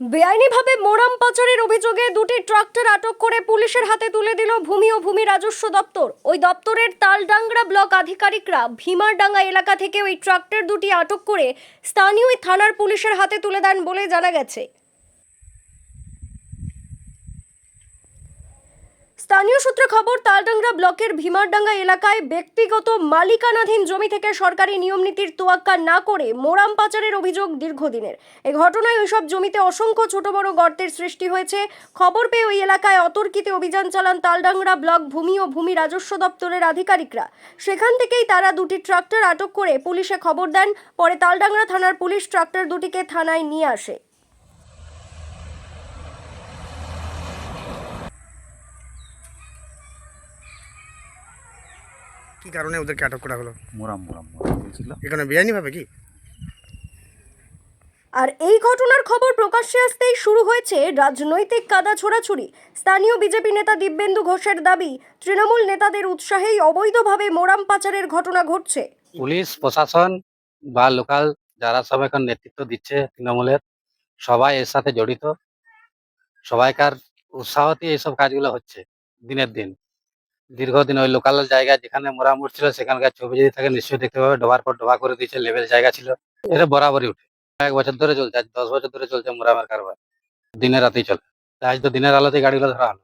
বেআইনিভাবে মোরাম পাচারের অভিযোগে দুটি ট্রাক্টর আটক করে পুলিশের হাতে তুলে দিল ভূমি ও ভূমি রাজস্ব দপ্তর। ওই দপ্তরের তালডাংরা ব্লক আধিকারিকরা ভীমারডাঙ্গা এলাকা থেকে ওই ট্রাক্টর দুটি আটক করে স্থানীয় থানার পুলিশের হাতে তুলে দেন বলে জানা গেছে। স্থানীয় সূত্রে খবর তালডাংরা ব্লকের ভীমারডাঙ্গা এলাকায় ব্যক্তিগত মালিকানাধীন জমি থেকে সরকারি নিয়মনীতির তোয়াক্কা না করে মোরাম পাচারের অভিযোগ দীর্ঘদিনের। এই ঘটনায় ওইসব জমিতে অসংখ্য ছোট বড় গর্তের সৃষ্টি হয়েছে। খবর পেয়ে ওই এলাকায় অতর্কিতে অভিযান চালান তালডাংরা ব্লক ভূমি ও ভূমি রাজস্ব দপ্তরের আধিকারিকরা। সেখান থেকেই তারা দুটি ট্রাক্টর আটক করে পুলিশে খবর দেন, পরে তালডাংরা থানার পুলিশ ট্রাক্টর দুটিকে থানায় নিয়ে আসে। কি কারণে ওদেরকে আটক করা হলো? মোরাম মোরাম এখানে বেআইনি ভাবে কি? আর এই ঘটনার খবর প্রকাশ্যে আসতেই শুরু হয়েছে রাজনৈতিক কাদা ছোড়াছুড়ি। স্থানীয় বিজেপি নেতা দিব্যেন্দু ঘোষের দাবি তৃণমূল নেতাদের উৎসাহেই অবৈধভাবে মোরাম পাচারের ঘটনা ঘটছে। পুলিশ প্রশাসন বা লোকাল যারা সব এখন নেতৃত্ব দিচ্ছে তৃণমূলের সবাই এর সাথে জড়িত। সবাইকার উৎসাহতে এইসব কাজগুলো হচ্ছে দিনের দিন। দীর্ঘদিন ওই লোকাল জায়গা যেখানে মোরামুট ছিল, সেখানকার ছবি যদি থাকে, নিশ্চয়ই দেখতে পাবে। ডোবার পর ডোবা করে দিয়েছে লেভেল জায়গা ছিল। এটা বরাবরই উঠে। এক বছর ধরে চলছে, আজ দশ বছর ধরে চলছে মোরামের কারবার। দিনে রাতেই চলে। আজ তো দিনের আলোতে গাড়িগুলো ধরা হলো।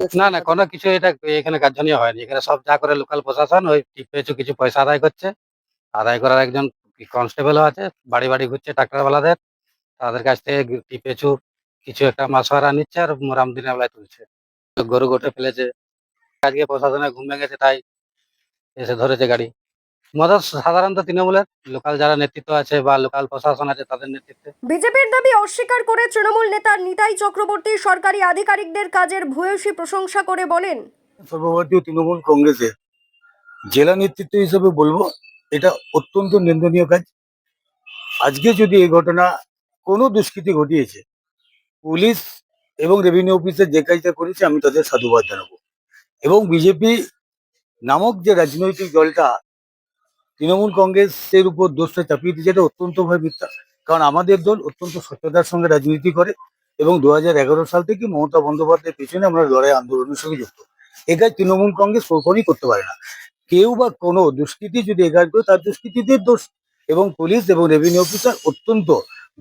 না না, কোনো কিছু এটা এখানে কার্যনীয় হয়নি। এখানে সব যা করে লোকাল প্রশাসন, ওই টিপেছু কিছু পয়সা আদায় করছে। আদায় করার একজন কনস্টেবলও আছে, বাড়ি বাড়ি ঘুরছে ট্রাক্টরওয়ালাদের তাদের কাছ থেকে টিপেছু কিছু একটা মাসোয়ারা নিচ্ছে আর মোরাম দিনের বেলায় তুলছে। গরু গোটে ফেলেছে। আজকে প্রশাসনে ঘুমে গেছে তাই এসে ধরেছে গাড়ি। মদত সাধারণত তৃণমূলের লোকাল যারা নেতৃত্ব আছে বা লোকাল প্রশাসন আছে তাদের নেতৃত্বে। বিজেপির দাবি অস্বীকার করে তৃণমূল নেতা নিতাই চক্রবর্তী সরকারি আধিকারিকদের কাজের ভূয়সী প্রশংসা করে বলেন। সর্বভারতীয় তৃণমূল কংগ্রেসের জেলা নেতৃত্ব হিসেবে বলব এটা অত্যন্ত নিন্দনীয় কাজ। আজকে যদি এই ঘটনা কোনো দুষ্কৃতি ঘটিয়েছে পুলিশ এবং রেভিনিউ অফিসের যে কাজটা করেছে আমি তাদের সাধুবাদ জানাব। এবং বিজেপি নামক যে রাজনৈতিক দলটা তৃণমূল কংগ্রেসের উপর দোষটা চাপিয়ে দিয়েছে, এটা অত্যন্ত ভয় মিথ্যা। কারণ আমাদের দল অত্যন্ত সত্যতার সঙ্গে রাজনীতি করে এবং দুহাজার এগারো সাল থেকে মমতা বন্দ্যোপাধ্যায়ের পেছনে আমরা লড়াই আন্দোলনের সঙ্গে যুক্ত। এ কাজ তৃণমূল কংগ্রেস কখনই করতে পারে না। কেউ বা কোনো দুষ্কৃতি যদি এ কাজ করে, তার দুষ্কৃতীদের দোষ। এবং পুলিশ এবং রেভিনিউ অফিসার অত্যন্ত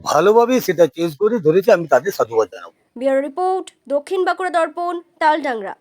ভালোভাবে সেটা চেঞ্জ করে ধরেছে, আমি তাদের সাধুবাদ জানাব। রিপোর্ট দক্ষিণ বাঁকুড়া দর্পণ, তালডাংরা।